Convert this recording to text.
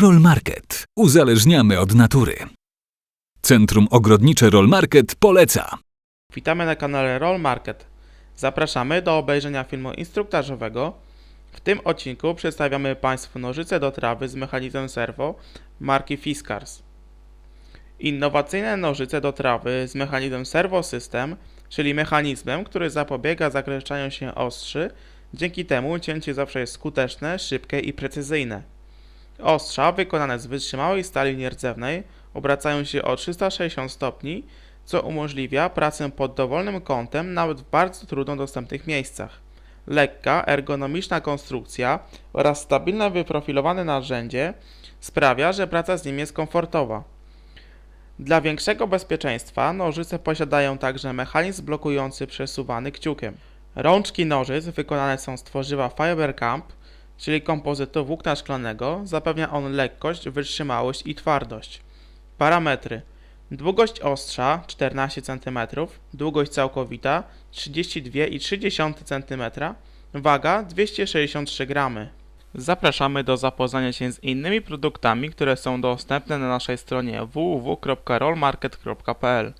Roll Market. Uzależniamy od natury. Centrum Ogrodnicze Roll Market poleca. Witamy na kanale Roll Market. Zapraszamy do obejrzenia filmu instruktażowego. W tym odcinku przedstawiamy Państwu nożyce do trawy z mechanizmem serwo marki Fiskars. Innowacyjne nożyce do trawy z mechanizmem Servo System, czyli mechanizmem, który zapobiega zakręcaniu się ostrzy, dzięki temu cięcie zawsze jest skuteczne, szybkie i precyzyjne. Ostrza wykonane z wytrzymałej stali nierdzewnej obracają się o 360 stopni, co umożliwia pracę pod dowolnym kątem nawet w bardzo trudno dostępnych miejscach. Lekka, ergonomiczna konstrukcja oraz stabilne wyprofilowane narzędzie sprawia, że praca z nim jest komfortowa. Dla większego bezpieczeństwa nożyce posiadają także mechanizm blokujący przesuwany kciukiem. Rączki nożyc wykonane są z tworzywa Fibercamp, czyli kompozytu włókna szklanego. Zapewnia on lekkość, wytrzymałość i twardość. Parametry. Długość ostrza 14 cm, długość całkowita 32,3 cm, waga 263 g. Zapraszamy do zapoznania się z innymi produktami, które są dostępne na naszej stronie www.rollmarket.pl.